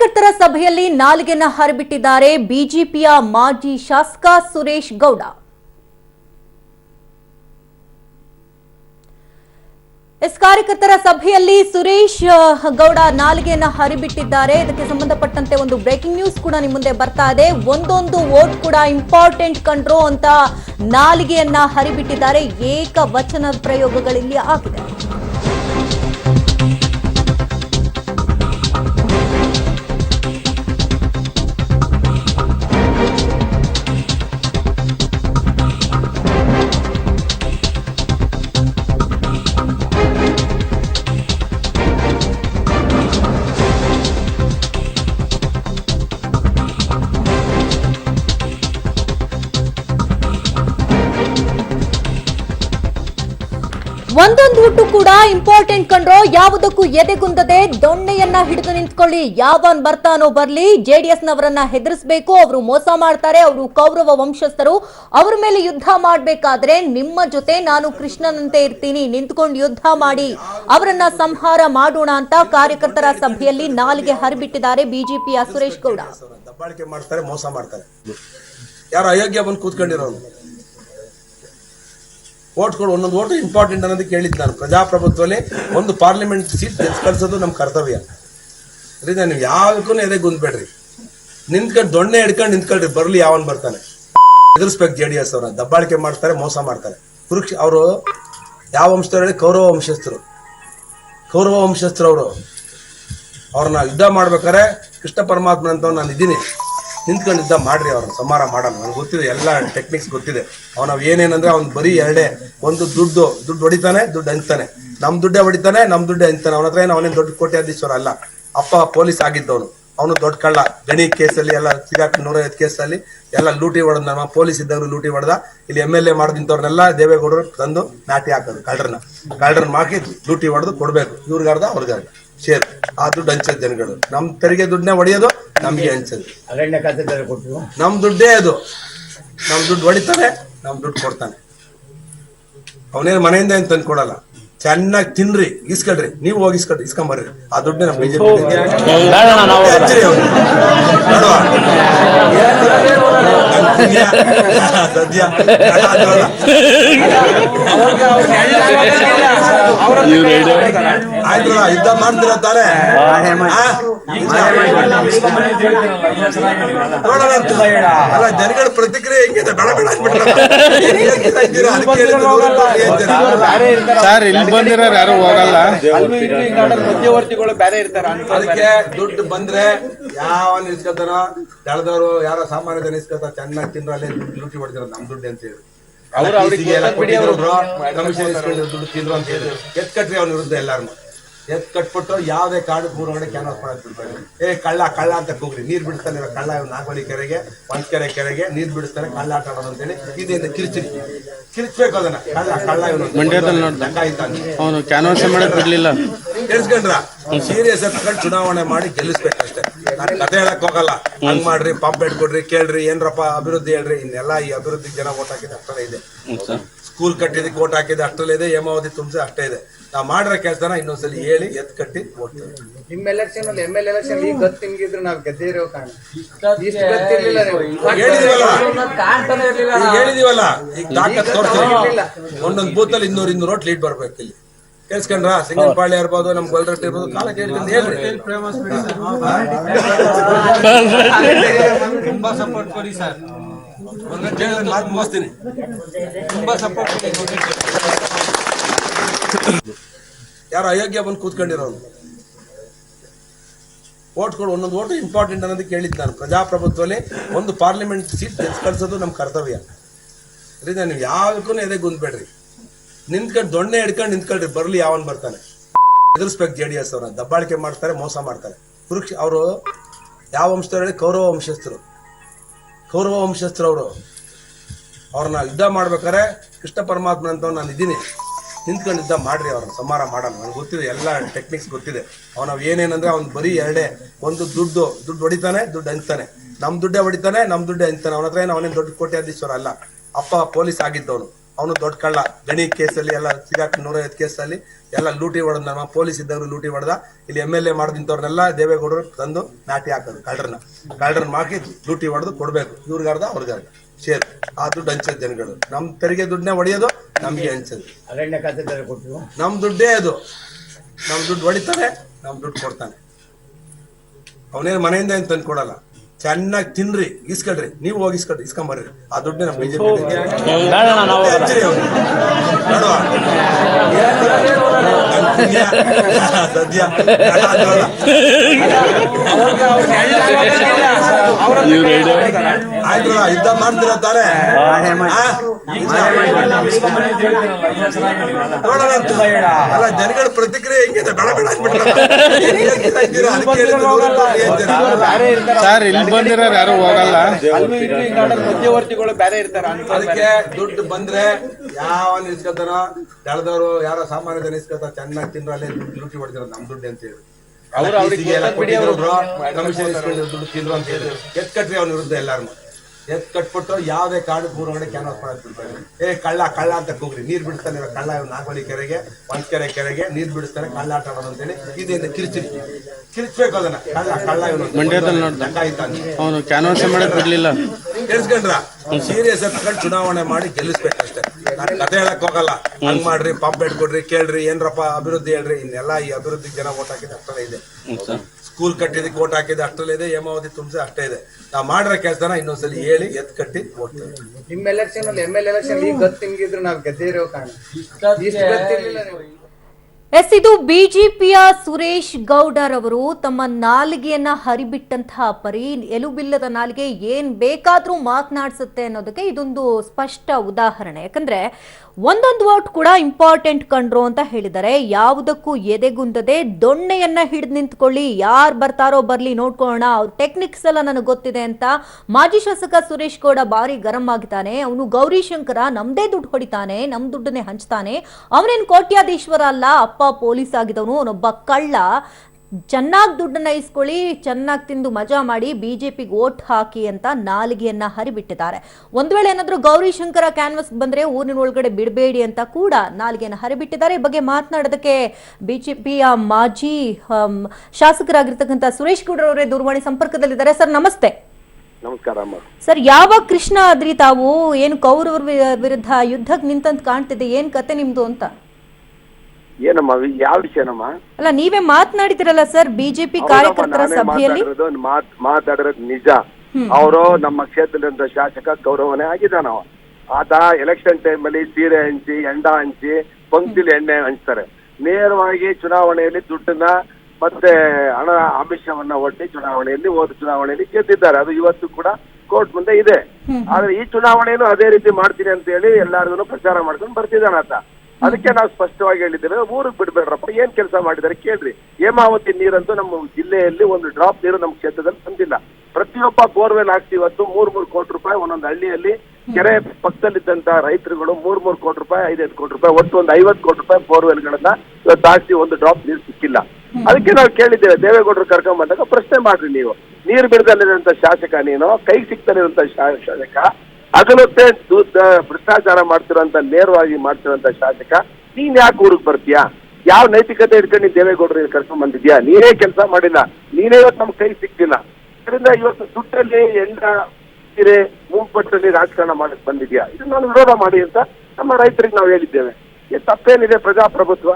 ಕಾರ್ಯಕರ್ತರ ಸಭೆಯಲ್ಲಿ ನಾಲಿಗೆನ ಹರಿಬಿಟ್ಟಿದ್ದಾರೆ ಬಿಜೆಪಿಯ ಮಾಜಿ ಶಾಸಕ ಸುರೇಶ್ ಗೌಡ. ಎಸ್ ಕಾರ್ಯಕರ್ತರ ಸಭೆಯಲ್ಲಿ ಸುರೇಶ್ ಗೌಡ ನಾಲಿಗೆಯನ್ನ ಹರಿಬಿಟ್ಟಿದ್ದಾರೆ. ಇದಕ್ಕೆ ಸಂಬಂಧಪಟ್ಟಂತೆ ಒಂದು ಬ್ರೇಕಿಂಗ್ ನ್ಯೂಸ್ ಕೂಡ ನಿಮ್ಮ ಮುಂದೆ ಬರ್ತಾ ಇದೆ. ಒಂದೊಂದು ವೋಟ್ ಕೂಡ ಇಂಪಾರ್ಟೆಂಟ್ ಕಂಡ್ರೋ ಅಂತ ನಾಲಿಗೆಯನ್ನ ಹರಿಬಿಟ್ಟಿದ್ದಾರೆ. ಏಕ ವಚನ ಪ್ರಯೋಗಗಳಲ್ಲಿ ಆಗಿದೆ. ಒಂದೊಂದು ಊಟು ಕೂಡ ಇಂಪಾರ್ಟೆಂಟ್ ಕಂಡ್ರೋ ಯಾವುದಕ್ಕೂ ಎದೆಗುಂದದೆ ದೊಣ್ಣೆಯನ್ನ ಹಿಡಿದು ನಿಂತ್ಕೊಳ್ಳಿ. ಯಾವನ್ ಬರ್ತಾನೋ ಬರ್ಲಿ ಜೆಡಿಎಸ್ ನವರನ್ನ ಹೆದರಿಸಬೇಕು, ಅವರು ಮೋಸ ಮಾಡ್ತಾರೆ, ಅವರು ಕೌರವ ವಂಶಸ್ಥರು, ಅವ್ರ ಮೇಲೆ ಯುದ್ಧ ಮಾಡ್ಬೇಕಾದ್ರೆ ನಿಮ್ಮ ಜೊತೆ ನಾನು ಕೃಷ್ಣನಂತೆ ಇರ್ತೀನಿ, ನಿಂತ್ಕೊಂಡು ಯುದ್ಧ ಮಾಡಿ, ಅವರನ್ನ ಸಂಹಾರ ಮಾಡೋಣ ಅಂತ ಕಾರ್ಯಕರ್ತರ ಸಭೆಯಲ್ಲಿ ನಾಲಿಗೆ ಹರಿಬಿಟ್ಟಿದ್ದಾರೆ ಬಿಜೆಪಿಯ ಸುರೇಶ್ ಗೌಡ. ಮಾಡ್ತಾರೆ ಮೋಸ ಮಾಡ್ತಾರೆ. ಯಾರು ಅಯೋಗ್ಯ ಬಂದು ಕೂತ್ಕೊಂಡಿರೋನು ಓಟ್ಗಳು ಒಂದೊಂದು ಓಟು ಇಂಪಾರ್ಟೆಂಟ್ ಅನ್ನೋದಕ್ಕೆ ಕೇಳಿದ್ದು ನಾನು. ಪ್ರಜಾಪ್ರಭುತ್ವದಲ್ಲಿ ಒಂದು ಪಾರ್ಲಿಮೆಂಟ್ ಸೀಟ್ ಕಳ್ಸೋದು ನಮ್ಮ ಕರ್ತವ್ಯ. ಅದರಿಂದ ನೀವು ಯಾವ್ದಕ್ಕೂ ಎದೆ ಗುಂದ್ಬೇಡ್ರಿ. ನಿಂತ್ಕೊಂಡು ದೊಣ್ಣೆ ಹಿಡ್ಕೊಂಡು ನಿಂತ್ಕೊಳ್ರಿ, ಬರಲಿ, ಯಾವನ್ ಬರ್ತಾನೆ. ಎದುರಿಸ್ಬೇಕು ಜೆ ಡಿ ಎಸ್ ಅವ್ರನ್ನ ದಬ್ಬಾಳಿಕೆ ಮಾಡ್ತಾರೆ, ಮೋಸ ಮಾಡ್ತಾರೆ. ಕುರುಕ್ಷ ಅವರು ಯಾವ ವಂಶದ ಹೇಳಿ, ಕೌರವ ವಂಶಸ್ಥರು. ಕೌರವ ವಂಶಸ್ಥರು ಅವರು ಅವ್ರನ್ನ ಯುದ್ಧ ಮಾಡ್ಬೇಕಾರೆ ಕೃಷ್ಣ ಪರಮಾತ್ಮ ಅಂತ ನಾನು ಇದ್ದೀನಿ. ನಿಂತ್ಕೊಂಡು ಯುದ್ಧ ಮಾಡ್ರಿ ಅವ್ರನ್ನ ಸಂಹಾರ ಮಾಡಲ್ಲ. ನನಗೆ ಗೊತ್ತಿದೆ, ಎಲ್ಲ ಟೆಕ್ನಿಕ್ಸ್ ಗೊತ್ತಿದೆ. ಅವ್ನು ಏನೇನಂದ್ರೆ ಅವ್ನು ಬರೀ ಎರಡೇ, ಒಂದು ದುಡ್ಡು ದುಡ್ಡು ಹೊಡಿತಾನೆ, ದುಡ್ಡು ಹಂಚ್ತಾನೆ. ನಮ್ ದುಡ್ಡೇ ಹೊಡಿತಾನೆ ನಮ್ಮ ದುಡ್ಡೇ ಹಂಚ್ತಾನೆ. ಅವನ ಹತ್ರ ಏನು ಅವನೇನು ದೊಡ್ಡ ಕೋಟ್ಯಾಧೀಶ್ವರ ಅಲ್ಲ. ಅಪ್ಪ ಪೊಲೀಸ್ ಆಗಿದ್ದವನು. ಅವನು ದೊಡ್ಡ ಕಳ್ಳ. ಗಣಿ ಕೇಸಲ್ಲಿ ಎಲ್ಲ ಸಿಗಾಕ ನೂರೈವತ್ತು ಕೇಸಲ್ಲಿ ಎಲ್ಲ ಲೂಟಿ ಹೊಡೆದ ನಮ್ಮ ಪೊಲೀಸ್ ಇದ್ದವರು ಲೂಟಿ ಹೊಡೆದ. ಇಲ್ಲಿ ಎಂ ಎಲ್ ಎ ಮಾಡಿದಂಥವ್ರನ್ನೆಲ್ಲ ದೇವೇಗೌಡರು ತಂದು ನಾಟಿ ಹಾಕೋದು ಕಳ್ಳರನ್ನ. ಕಳ್ಳರನ್ನ ಹಾಕಿ ಲೂಟಿ ಹೊಡೆದು ಕೊಡ್ಬೇಕು. ಇವ್ರಿಗಾರ್ದ ಅವ್ರಿಗಾರ್ದ ಶೇರ್ ಆ ದುಡ್ಡು ಹಂಚೋದು ಜನಗಳು. ನಮ್ ತೆರಿಗೆ ದುಡ್ಡನ್ನ ಹೊಡೆಯೋದು ನಮ್ಗೆ ಹಂಚೋದು ಅರಣ್ಯ ಖಾತೆದಾರ ಕೊಟ್ಟರು ನಮ್ ದುಡ್ಡೇ ಅದು. ನಮ್ ದುಡ್ಡು ಹೊಡಿತಾನೆ ನಮ್ ದುಡ್ಡು ಕೊಡ್ತಾನೆ. ಅವನೇನು ಮನೆಯಿಂದ ಏನ್ ತಂದ್ಕೊಡಲ್ಲ. ಚೆನ್ನಾಗಿ ತಿನ್ರಿ ಇಸ್ಕೊಳ್ರಿ ನೀವು ಹೋಗಿ ಇಸ್ಕೊಳ್ರಿ ಇಸ್ಕೊಂಬರ್ರಿ ಆ ದುಡ್ಡು ನಮ್ಮ ಬಿಜೆಪಿ. ಸದ್ಯ. ಆಯ್ತಲ್ಲ ಯುದ್ಧ ಮಾಡ್ತೀರ ತಾನೇ? ಆ? ನೋಡೋಣ ಅಂತ. ಅಲ್ಲ ಜನಗಳ ಪ್ರತಿಕ್ರಿಯೆ ಹೆಂಗಿದೆ? ಬೇಡ ಬೇಡ? ಸರ್ ಇಲ್ಲಿ ಬಂದಿರೋರು ಯಾರು ಹೋಗಲ್ಲ. ಮಧ್ಯವರ್ತಿಗಳು ಬೇರೆ ಇರ್ತಾರ ಅದಕ್ಕೆ ದುಡ್ಡು ಬಂದ್ರೆ ಯಾವ ನಿಲ್ಸ್ಕೊತಾರ ದಳದವರು ಯಾರೋ ಸಾಮಾನ್ಯ ಜನ ಇಸ್ಕೊತಾರ ಚೆನ್ನಾಗಿ ತಿಂದ್ರೆ ಅಲ್ಲೇ ದುಡ್ಡು ಲೂಟಿ ಹೊಡಿತಾರ ನಮ್ ದುಡ್ಡು ಅಂತ ಹೇಳಿ. ಅವ್ರು ಅವ್ರಿಗೆ ಬಿಡಿ ಅವ್ರು ಕೊಟ್ಟಿದ್ರು, ಕಮಿಷನ್ ಇಸ್ಕೊಂಡು ದುಡ್ಡು ತಿಂದ್ರು ಅಂತ ಹೇಳಿ ಎತ್ ಕಟ್ರಿ ವಿರುದ್ಧ ಎಲ್ಲಾರು ಎತ್ ಕಟ್ಬಿಟ್ಟು ಯಾವ್ದೇ ಕಾಡು ಮೂರೊಳಗಡೆ ಕ್ಯಾನ್ವಾಸ್ ಮಾಡಕ್ ಬಿಡ್ತಾರೆ ಏ ಕಳ್ಳ ಕಳ್ಳ ಅಂತ ಕೂಗ್ರಿ. ನೀರ್ ಬಿಡಿಸ್ತಾನೆ ಕಳ್ಳ ಇವ್ನು ಕೆರೆಗೆ ಕೆರೆಗೆ ಕೆರೆ ಕೆರೆಗೆ ನೀರ್ ಬಿಡಿಸ್ತಾನೆ ಕಳ್ಳ ಆಟ ಆಡೋದು ಅಂತೇಳಿ ಇದರಿಂದ ಕಿರ್ಚಿರಿ ಕಿರ್ಚ್ಬೇಕು ಅದನ್ನ. ಕಳ್ಳ ಕಳ್ಳ ಇವನು ಮಂಡ್ಯದಲ್ಲಿ ನೋಡ್ದಂಗ ಆಯ್ತಾನೆ ಅವನು ಕ್ಯಾನ್ವಾಸ್ ಮಾಡಕ್ ಬಿಡ್ಲಿಲ್ಲ. ಕೇಳಿಸ್ಕೊಂಡ್ರ? ಸೀರಿಯಸ್ ಎತ್ಕೊಂಡು ಚುನಾವಣೆ ಮಾಡಿ ಗೆಲ್ಲಿಸ್ಬೇಕಷ್ಟೇ. ನಾನು ಕತೆ ಹೇಳಕ್ ಹೋಗಲ್ಲ. ಹಂಗ್ ಮಾಡ್ರಿ ಪಂಪ್ ಕೊಡ್ರಿ ಕೇಳ್ರಿ ಏನ್ರಪ್ಪ ಅಭಿವೃದ್ಧಿ ಹೇಳ್ರಿ ಇನ್ನೆಲ್ಲ ಈ ಅಭಿವೃದ್ಧಿ ಜನ ಓಟ್ ಹಾಕಿದ ಅಷ್ಟೇ ಇದೆ. ಸ್ಕೂಲ್ ಕಟ್ಟಿದಕ್ಕೆ ಓಟ್ ಹಾಕಿದ ಅಷ್ಟರಲ್ಲೇ ಇದೆ ಹೇಮಾವತಿ ತುಂಬಿಸಿ ಅಷ್ಟೇ ಇದೆ. ನಾವು ಮಾಡಿರೋ ಕೆಲಸನ ಇನ್ನೊಂದ್ಸಲಿ ಹೇಳಿ ಎತ್ ಕಟ್ಟಿ ಓಡ್ತೇವೆ ನಿಮ್ ಎಲೆಕ್ಷನ್ ಅಲ್ಲಿ ಎಂ ಎಲ್ ಎಲೆಕ್ಷನ್ ಈಗ ಗತ್ ನಿಮ್ಗಿದ್ರೆ ನಾವ್ ಗೆದ್ದೇ ಇರೋ ಕಾರಣ. ಇಷ್ಟು ಗೊತ್ತಿರ್ಲಿಲ್ಲ ನೀವು. ಹೇಳಿದೀವಲ್ಲ. ಈಗ ತಾಕತ್ ತೋರ್ಸ್ತೀವಿ. ಒಂದೊಂದು ಬೂತ್ ಅಲ್ಲಿ ಇನ್ನೂರು ಇನ್ನೂರು ಓಟ್ ಲೀಡ್ ಬರ್ಬೇಕು ಇಲ್ಲಿ. ಕೇಳಿಸ್ಕೊಂಡ್ರ? ಸಿಂಗನಪಾಳ್ಯ ಇರ್ಬೋದು ನಮ್ ಗೊಲ್ರಟ್ಟಿ ಇರ್ಬೋದು ಕಾಲ ಕೇಳ್ಕೊಂಡು ಹೇಳ್ರಿ. ತುಂಬಾ ಸಪೋರ್ಟ್ ಕೊಡಿ ಸರ್. ಮಾತು ಮುಗಿಸ್ತೀನಿ. ತುಂಬಾ ಸಪೋರ್ಟ್ ಕೊಡಿ ಯಾರು ಅಯೋಗ್ಯ ಬಂದು ಕೂತ್ಕೊಂಡಿರೋನು ಓಟ್ಗಳು ಒಂದೊಂದು ಓಟು ಇಂಪಾರ್ಟೆಂಟ್ ಅನ್ನೋದು ಕೇಳಿದ್ದು ನಾನು. ಪ್ರಜಾಪ್ರಭುತ್ವದಲ್ಲಿ ಒಂದು ಪಾರ್ಲಿಮೆಂಟ್ ಸೀಟ್ ಕಳ್ಸೋದು ನಮ್ಮ ಕರ್ತವ್ಯ. ಅದರಿಂದ ನೀವು ಯಾವುದಕ್ಕೂ ಎದೆ ಗುಂದ್ಬೇಡ್ರಿ. ನಿಂತ್ಕೊಂಡು ದೊಣ್ಣೆ ಹಿಡ್ಕೊಂಡು ನಿಂತ್ಕೊಳ್ರಿ, ಬರ್ಲಿ, ಯಾವನ್ ಬರ್ತಾನೆ. ಎದುರಿಸ್ಬೇಕು ಜೆ ಡಿ ಎಸ್ ಅವ್ರನ್ನ, ದಬ್ಬಾಳಿಕೆ ಮಾಡ್ತಾರೆ, ಮೋಸ ಮಾಡ್ತಾರೆ. ಕುರುಕ್ಷ ಅವರು ಯಾವ ವಂಶದವ್ರು ಹೇಳಿ, ಕೌರವ ವಂಶಸ್ಥರು. ಕೌರವ ವಂಶಸ್ಥರು ಅವರು. ಅವ್ರನ್ನ ಯುದ್ಧ ಮಾಡ್ಬೇಕಾದ್ರೆ ಕೃಷ್ಣ ಪರಮಾತ್ಮ ಅಂತ ನಾನು ಇದ್ದೀನಿ. ನಿಂತ್ಕೊಂಡು ಯುದ್ಧ ಮಾಡ್ರಿ ಅವ್ರನ್ನ, ಸಂಹಾರ ಮಾಡಲ್ಲ ನನಗೆ ಗೊತ್ತಿದೆ, ಎಲ್ಲ ಟೆಕ್ನಿಕ್ಸ್ ಗೊತ್ತಿದೆ. ಅವನು ಏನೇನಂದ್ರೆ ಅವ್ನು ಬರೀ ಎರಡೇ. ಒಂದು ದುಡ್ಡು ದುಡ್ಡು ಹೊಡಿತಾನೆ, ದುಡ್ಡು ಹಂಚ್ತಾನೆ. ನಮ್ಮ ದುಡ್ಡೇ ಹೊಡಿತಾನೆ ನಮ್ಮ ದುಡ್ಡೇ ಹಂಚ್ತಾನೆ. ಅವನ ಹತ್ರ ಏನು ಅವನೇನು ದೊಡ್ಡ ಕೋಟ್ಯಾಧೀಶ್ವರ ಅಲ್ಲ. ಅಪ್ಪ, ಪೊಲೀಸ್ ಆಗಿದ್ದವನು. ಅವನು ದೊಡ್ಡ ಕಳ್ಳ. ಗಣಿ ಕೇಸಲ್ಲಿ ಎಲ್ಲ ಸಿಗಾಕ ನೂರೈವತ್ತು ಕೇಸಲ್ಲಿ ಎಲ್ಲ ಲೂಟಿ ಹೊಡೆದ ನಮ್ಮ ಪೊಲೀಸ್ ಇದ್ದವರು ಲೂಟಿ ಹೊಡೆದ. ಇಲ್ಲಿ ಎಂ ಎಲ್ ಎ ಮಾಡಿದಂಥವ್ರನ್ನೆಲ್ಲ ದೇವೇಗೌಡರು ತಂದು ನಾಟಿ ಹಾಕೋದು ಕಳ್ಳರನ್ನ. ಕಳ್ಳರನ್ನ ಹಾಕಿ ಲೂಟಿ ಹೊಡೆದು ಕೊಡ್ಬೇಕು. ಇವ್ರಿಗಾರ್ದ ಅವ್ರಿಗಾರ್ದ. ಶೇರ್ ಆ ದುಡ್ಡು ಹಂಚೋದು ಜನಗಳು. ನಮ್ ತೆರಿಗೆ ದುಡ್ಡನ್ನೇ ಹೊಡೆಯೋದು ನಮ್ಗೆ ಹಂಚೋದು. ಅರಣ್ಯ ಖಾತೆ ಕೊಟ್ಟು ನಮ್ ದುಡ್ಡೇ ಅದು. ನಮ್ ದುಡ್ಡು ಹೊಡಿತಾನೆ ನಮ್ ದುಡ್ಡು ಕೊಡ್ತಾನೆ. ಅವನೇನು ಮನೆಯಿಂದ ಏನು ತಂದು ಕೊಡಲ್ಲ ಚೆನ್ನಾಗಿ ತಿನ್ರಿ ಇಸ್ಕೊಳ್ರಿ ನೀವು ಹೋಗಿ ಇಸ್ಕೊಳ್ರಿ ಇಸ್ಕೊಂಬರ್ರಿ ಆ ದುಡ್ಡು ನಮ್ಮ ಬಿಜೆಪಿ ಸದ್ಯ. ಆಯ್ತು ಯುದ್ಧ ಮಾಡ್ತೀರ ತಾನೆ. ಅಲ್ಲ ಜನಗಳ ಪ್ರತಿಕ್ರಿಯೆ ಹೆಂಗಿದೆ ಬೇಡ ಬೇಡ ಸರ್ ಇಲ್ಲಿ ಬಂದಿರೋರು ಯಾರು ಹೋಗಲ್ಲ ಮಧ್ಯವರ್ತಿಗಳು ಬೇರೆ ಇರ್ತಾರ ಅದಕ್ಕೆ ದುಡ್ಡು ಬಂದ್ರೆ ಯಾವ ನಿಲ್ಸ್ಕೊತಾರ ದಳದವರು ಯಾರೋ ಸಾಮಾನ್ಯ ಜನ ಇಸ್ಕೊತಾರ ಚೆನ್ನಾಗಿ ತಿಂದ್ರೆ ಅಲ್ಲೇ ಲೂಟಿ ಹೊಡೆದಿರೋ ನಮ್ ದುಡ್ಡು ಅಂತ ಹೇಳಿ ಅವ್ರು ಅವ್ರಿಗೆ ದುಡ್ಡು ತಿಂದ್ರು ಅಂತ ಹೇಳಿ ಎತ್ ಕಟ್ರಿ ಅವ್ನ ವಿರುದ್ಧ ಎಲ್ಲಾರು ಎತ್ ಕಟ್ಬಿಟ್ಟು ಯಾವ್ದೇ ಕಾಡು ಮೂರೊಳಗಡೆ ಕ್ಯಾನ್ವಾಸ್ ಮಾಡಕ್ ಬಿಡ್ತಾರೆ ಏ ಕಳ್ಳ ಕಳ್ಳ ಅಂತ ಕೂಗ್ರಿ. ನೀರ್ ಬಿಡಿಸ್ತಾನೆ ಇವಾಗ ಕಳ್ಳ ಇವ್ ನಾಗೋಳಿ ಕೆರೆಗೆ ಕೆರೆ ಕೆರೆಗೆ ನೀರ್ ಬಿಡಿಸ್ತಾನೆ ಕಳ್ಳ ಆಟ ಆಡೋದು ಅಂತೇಳಿ ಇದರಿಂದ ಕಿರ್ಚಿ ಕಿರ್ಚ್ಬೇಕು ಅದನ್ನ. ಕಳ್ಳ ಕಳ್ಳ ಇವನು. ಮಂಡ್ಯದಲ್ಲಿ ನೋಡಿ ಅವನು ಕ್ಯಾನ್ವಾಸ್ ಬಿಡ್ಲಿಲ್ಲ ಸೀರಿಯಸ್ ಎತ್ಕೊಂಡು ಚುನಾವಣೆ ಮಾಡಿ ಗೆಲ್ಲಿಸ್ಬೇಕಷ್ಟೇ. ನಾನು ಕತೆ ಹೇಳಕ್ ಹೋಗಲ್ಲ. ಹಂಗ್ ಮಾಡ್ರಿ ಪಂಪ್ ಕೊಡ್ರಿ ಕೇಳ್ರಿ ಏನ್ರಪ್ಪ ಅಭಿವೃದ್ಧಿ ಹೇಳ್ರಿ ಇನ್ನೆಲ್ಲ ಈ ಅಭಿವೃದ್ಧಿ ಜನ ಓಟ್ ಹಾಕಿದ ಅಷ್ಟೇ ಇದೆ. ಸ್ಕೂಲ್ ಕಟ್ಟಿದೆ ಕೋಟ್ ಹಾಕಿದೆ ಅಷ್ಟಲ್ಲೇ ಇದೆ. ಹೇಮಾವತಿ ತುಂಬಿಸಿ ಅಷ್ಟೇ ಇದೆ. ನಾವು ಮಾಡಿರೋ ಕೆಲಸನ ಇನ್ನೊಂದ್ಸಲಿ ಹೇಳಿ ಎತ್ ಕಟ್ಟಿ ಓಡ್ತೇವೆ ನಿಮ್ಮ ಎಲೆಕ್ಷನ್ ಅಲ್ಲಿ ಎಂ ಎಲ್ ಎಲೆಕ್ಷನ್ ಈ ನಾವು ನಿಮ್ಗಿದ್ರೆ ನಾವ್ ಗೆದ್ದೇ ಇರೋ ಕಾರಣ ಎಸ್ ಇದು ಬಿಜೆಪಿಯ ಸುರೇಶ್ ಗೌಡರ್ ಅವರು ತಮ್ಮ ನಾಲಿಗೆಯನ್ನ ಹರಿಬಿಟ್ಟಂತಹ ಪರಿ ಎಲುಬಿಲ್ಲದ ನಾಲಿಗೆ ಏನ್ ಬೇಕಾದ್ರೂ ಮಾತನಾಡಿಸುತ್ತೆ ಅನ್ನೋದಕ್ಕೆ ಇದೊಂದು ಸ್ಪಷ್ಟ ಉದಾಹರಣೆ. ಯಾಕಂದ್ರೆ ಒಂದೊಂದು ವರ್ಡ್ ಕೂಡ ಇಂಪಾರ್ಟೆಂಟ್ ಕಂಡ್ರು ಅಂತ ಹೇಳಿದ್ದಾರೆ. ಯಾವುದಕ್ಕೂ ಎದೆಗುಂದದೆ ದೊಣ್ಣೆಯನ್ನ ಹಿಡಿದು ನಿಂತ್ಕೊಳ್ಳಿ. ಯಾರು ಬರ್ತಾರೋ ಬರ್ಲಿ, ನೋಡ್ಕೊಳ್ಳೋಣ. ಅವ್ರ ಟೆಕ್ನಿಕ್ಸ್ ಎಲ್ಲ ನನಗೆ ಗೊತ್ತಿದೆ ಅಂತ ಮಾಜಿ ಶಾಸಕ ಸುರೇಶ್ ಗೌಡ ಬಾರಿ ಗರಂ ಆಗಿದ್ದಾನೆ. ಅವನು ಗೌರಿಶಂಕರ ನಮ್ದೇ ದುಡ್ಡು ಹೊಡಿತಾನೆ, ನಮ್ ದುಡ್ಡನ್ನೇ ಹಂಚ್ತಾನೆ. ಅವನೇನ್ ಕೋಟ್ಯಾಧೀಶ್ವರ ಅಲ್ಲ ಅಪ್ಪ ಪೊಲೀಸ್ ಆಗಿದವನು ಅವನೊಬ್ಬ ಕಳ್ಳ. ಚೆನ್ನಾಗಿ ದುಡ್ಡನ್ನ ಇಸ್ಕೊಳ್ಳಿ ಚೆನ್ನಾಗಿ ತಿಂದು ಮಜಾ ಮಾಡಿ ಬಿಜೆಪಿಗೆ ಓಟ್ ಹಾಕಿ ಅಂತ ನಾಲಿಗೆಯನ್ನ ಹರಿಬಿಟ್ಟಿದ್ದಾರೆ. ಒಂದ್ ವೇಳೆ ಗೌರಿ ಗೌರಿಶಂಕರ ಕ್ಯಾನ್ವಸ್ ಬಂದ್ರೆ ಊರಿನ ಒಳಗಡೆ ಬಿಡಬೇಡಿ ಅಂತ ಕೂಡ ನಾಲಿಗೆಯನ್ನ ಹರಿಬಿಟ್ಟಿದ್ದಾರೆ. ಈ ಬಗ್ಗೆ ಮಾತನಾಡೋದಕ್ಕೆ ಬಿಜೆಪಿಯ ಮಾಜಿ ಶಾಸಕರಾಗಿರ್ತಕ್ಕಂಥ ಸುರೇಶ್ ಗೌಡ ಅವರೇ ದೂರವಾಣಿ ಸಂಪರ್ಕದಲ್ಲಿದ್ದಾರೆ. ಸರ್ ನಮಸ್ತೆ. ನಮಸ್ಕಾರ ಸರ್ ಯಾವಾಗ ಕೃಷ್ಣ ಆದ್ರಿ ತಾವು? ಏನು ಕೌರವರ ವಿರುದ್ಧ ಯುದ್ಧಕ್ಕೆ ನಿಂತಂತ ಕಾಣ್ತಿದೆ. ಏನ್ ಕತೆ ನಿಮ್ದು ಅಂತ? ಏನಮ್ಮ ಯಾವ ವಿಷಯನಮ್ಮ? ಅಲ್ಲ ನೀವೇ ಮಾತನಾಡಿದಿರಲ್ಲ ಸರ್ ಬಿಜೆಪಿ ಕಾರ್ಯಕರ್ತರ ನಾನೇ ಸಭೆಯಲ್ಲಿ? ಮಾತಾಡಿರೋದು ಮಾತ್- ಮಾತಾಡಿರೋದು ನಿಜ. ಅವರು ನಮ್ಮ ಕ್ಷೇತ್ರದಿಂದ ಶಾಸಕ ಗೌರವನೇ ಆಗಿದ್ದಾನ ಅವ. ಆತ ಎಲೆಕ್ಷನ್ ಟೈಮ್ ಅಲ್ಲಿ ಸೀರೆ ಹಂಚಿ ಎಂಡ ಹಂಚಿ ಪಂಕ್ತಿಲಿ ಎಣ್ಣೆ ಹಂಚ್ತಾರೆ. ನೇರವಾಗಿ ಚುನಾವಣೆಯಲ್ಲಿ ದುಡ್ಡನ್ನ ಮತ್ತೆ ಹಣ ಆಮಿಷವನ್ನ ಒಡ್ಡಿ ಚುನಾವಣೆಯಲ್ಲಿ ಹೋದ ಚುನಾವಣೆಯಲ್ಲಿ ಗೆದ್ದಿದ್ದಾರೆ. ಅದು ಇವತ್ತು ಕೂಡ ಕೋರ್ಟ್ ಮುಂದೆ ಇದೆ. ಆದ್ರೆ ಈ ಚುನಾವಣೆಯನ್ನು ಅದೇ ರೀತಿ ಮಾಡ್ತೀನಿ ಅಂತ ಹೇಳಿ ಎಲ್ಲಾರ್ಗು ಪ್ರಚಾರ ಮಾಡ್ಕೊಂಡು ಬರ್ತಿದ್ದಾನ ಆತ. ಅದಕ್ಕೆ ನಾವು ಸ್ಪಷ್ಟವಾಗಿ ಹೇಳಿದ್ದೇವೆ ಊರಿಗೆ ಬಿಡ್ಬೇಡ್ರಪ್ಪ ಏನ್ ಕೆಲಸ ಮಾಡಿದ್ದಾರೆ ಕೇಳ್ರಿ. ಹೇಮಾವತಿ ನೀರಂತೂ ನಮ್ಮ ಜಿಲ್ಲೆಯಲ್ಲಿ ಒಂದು ಡ್ರಾಪ್ ನೀರು ನಮ್ಮ ಕ್ಷೇತ್ರದಲ್ಲಿ ಬಂದಿಲ್ಲ. ಪ್ರತಿಯೊಬ್ಬ ಬೋರ್ವೆಲ್ ಹಾಕ್ಸಿ ಇವತ್ತು ಮೂರ್ ಮೂರ್ ಕೋಟಿ ರೂಪಾಯಿ ಒಂದೊಂದು ಹಳ್ಳಿಯಲ್ಲಿ ಕೆರೆ ಪಕ್ಕದಲ್ಲಿದ್ದಂತ ರೈತರುಗಳು ಮೂರ್ ಮೂರ್ ಕೋಟಿ ರೂಪಾಯಿ ಐದೈದು ಕೋಟಿ ರೂಪಾಯಿ ಒಟ್ಟು ಒಂದು ಐವತ್ತು ಕೋಟಿ ರೂಪಾಯಿ ಬೋರ್ವೆಲ್ ಗಳನ್ನ ಇವತ್ತು ಒಂದು ಡ್ರಾಪ್ ನೀರು ಸಿಕ್ಕಿಲ್ಲ. ಅದಕ್ಕೆ ನಾವು ಕೇಳಿದ್ದೇವೆ ದೇವೇಗೌಡರು ಕರ್ಕೊಂಡ್ ಬಂದಾಗ ಪ್ರಶ್ನೆ ಮಾಡ್ರಿ ನೀವು. ನೀರು ಬಿಡದಲ್ಲಿರುವಂತ ಶಾಸಕ ನೀನು ಕೈಗೆ ಸಿಗ್ತಲಿರುವಂತ ಶಾಸಕ ಹಗಲೊತ್ತೆ ದೂತ ಭ್ರಷ್ಟಾಚಾರ ಮಾಡ್ತಿರೋಂತ ನೇರವಾಗಿ ಮಾಡ್ತಿರೋಂತ ಶಾಸಕ ನೀನ್ ಯಾಕೆ ಊರಿಗೆ ಬರ್ತೀಯಾ? ಯಾವ ನೈತಿಕತೆ ಇಟ್ಕೊಂಡು ದೇವೇಗೌಡರು ಇಲ್ಲಿ ಕರ್ಕೊಂಡ್ ಬಂದಿದ್ಯಾ? ನೀನೇ ಕೆಲಸ ಮಾಡಿಲ್ಲ. ನೀನೇ ಇವತ್ತು ನಮ್ ಕೈ ಸಿಕ್ತಿಲ್ಲ. ಇದರಿಂದ ಇವತ್ತು ದುಡ್ಡಲ್ಲಿ ಎಂಡ ಸೀರೆ ಮುಂಪಟ್ಟಲ್ಲಿ ರಾಜಕಾರಣ ಮಾಡಕ್ ಬಂದಿದ್ಯಾ? ಇದನ್ನ ನಾನು ವಿರೋಧ ಮಾಡಿ ಅಂತ ನಮ್ಮ ರೈತರಿಗೆ ನಾವು ಹೇಳಿದ್ದೇವೆ. ತಪ್ಪೇನಿದೆ ಪ್ರಜಾಪ್ರಭುತ್ವ.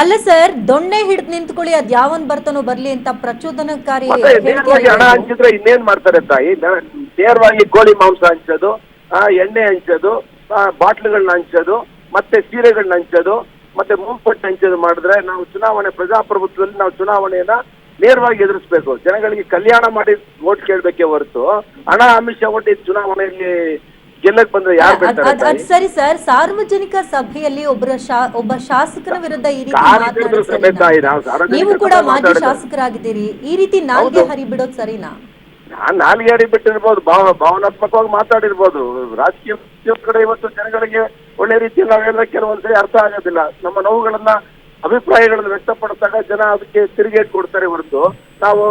ಅಲ್ಲ ಸರ್ ದೊಣ್ಣೆ ಹಿಡಿದು ನಿಂತ್ಕೊಳ್ಳಿ ಅದ್ ಯಾವನ್ ಬರ್ತಾನೋ ಬರ್ಲಿ ಅಂತ ಪ್ರಚೋದನಕಾರಿ ಹಣ ಹಂಚಿದ್ರೆ ಇನ್ನೇನ್ ಮಾಡ್ತಾರೆ ತಾಯಿ? ನೇರವಾಗಿ ಕೋಳಿ ಮಾಂಸ ಹಂಚೋದು ಎಣ್ಣೆ ಹಂಚೋದು ಬಾಟ್ಲುಗಳನ್ನ ಹಂಚೋದು ಮತ್ತೆ ಸೀರೆಗಳನ್ನ ಹಂಚೋದು ಮತ್ತೆ ಮುಂಪಟ್ಟು ಹಂಚೋದು ಮಾಡಿದ್ರೆ ನಾವು ಚುನಾವಣೆ ಪ್ರಜಾಪ್ರಭುತ್ವದಲ್ಲಿ ನಾವು ಚುನಾವಣೆಯನ್ನ ನೇರವಾಗಿ ಎದುರಿಸ್ಬೇಕು. ಜನಗಳಿಗೆ ಕಲ್ಯಾಣ ಮಾಡಿ ಓಟ್ ಕೇಳಬೇಕೆ ಹೊರತು ಹಣ ಅಮಿಷ ಒಟ್ಟಿ ಚುನಾವಣೆಯಲ್ಲಿ ಗೆಲ್ಲಕ್ ಬಂದ್ರೆ ಯಾರು ಸರಿ ಸರ್. ಸಾರ್ವಜನಿಕ ಸಭೆಯಲ್ಲಿ ಒಬ್ಬರ ಒಬ್ಬ ಶಾಸಕನ ವಿರುದ್ಧ ಈ ರೀತಿ ಸರಿನಾ? ನಾವು ಕೂಡ ಮಾಜಿ ಶಾಸಕರಾಗಿದ್ದೀರಿ. ಈ ರೀತಿ ನಾಲ್ಗೆ ಹರಿಬಿಡೋದು ಸರಿನಾ? ನಾನ್ ನಾಲ್ಗೇರಿ ಬಿಟ್ಟಿರ್ಬೋದು ಭಾವ ಭಾವನಾತ್ಮಕವಾಗಿ ಮಾತಾಡಿರ್ಬೋದು. ರಾಜಕೀಯ ಕಡೆ ಇವತ್ತು ಜನಗಳಿಗೆ ಒಳ್ಳೆ ರೀತಿಯಲ್ಲಿ ನಾವು ಹೇಳಿದ್ರೆ ಕೆಲವೊಂದ್ಸರಿ ಅರ್ಥ ಆಗೋದಿಲ್ಲ. ನಮ್ಮ ನೋವುಗಳನ್ನ ಅಭಿಪ್ರಾಯಗಳನ್ನ ವ್ಯಕ್ತಪಡಿಸಿದಾಗ ಜನ ಅದಕ್ಕೆ ತಿರುಗೇಟ್ ಕೊಡ್ತಾರೆ ಹೊರತು ನಾವು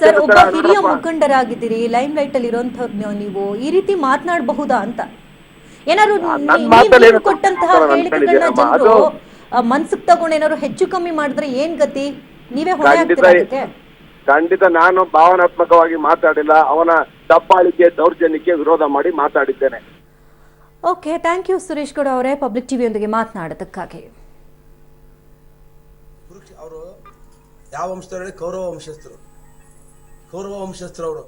ಸರ್ ಒಬ್ಬ ಹಿರಿಯ ಮುಖಂಡರಾಗಿದ್ದೀರಿ ಲೈಮ್ ಲೈಟ್ ಅಲ್ಲಿ ಇರೋಂಥವ್ರು ನೀವು ಈ ರೀತಿ ಮಾತನಾಡಬಹುದಾ ಅಂತ? ಏನಾದ್ರು ನೀವು ಕೊಟ್ಟಂತಹ ಹೇಳಿಕೆಗಳನ್ನ? ಜನರು ಮನ್ಸಿಗೆ ತಗೊಂಡು ಏನಾದ್ರು ಹೆಚ್ಚು ಕಮ್ಮಿ ಮಾಡಿದ್ರೆ ಏನ್ ಗತಿ? ನೀವೇ ಹೊಣೆ ಆಗ್ತೀರಾ ಅದಕ್ಕೆ? ಖಂಡಿತ ನಾನು ಭಾವನಾತ್ಮಕವಾಗಿ ಮಾತಾಡಿಲ್ಲ ಅವನ ದಬ್ಬಾಳಿಕೆ ದೌರ್ಜನ್ಯಕ್ಕೆ ವಿರೋಧ ಮಾಡಿ ಮಾತಾಡಿದ್ದೇನೆ. Okay thank you Suresh Gowda ಅವರೇ. ಪಬ್ಲಿಕ್ ಟಿವಿಯೊಂದಿಗೆ ಮಾತನಾಡೋದಕ್ಕಾಗಿ. ಅವರು ಯಾವ ವಂಶದವರು ಹೇಳಿ ಕೌರವ ವಂಶಸ್ಥರು. ಕೌರವ ವಂಶಸ್ಥರು ಅವರು.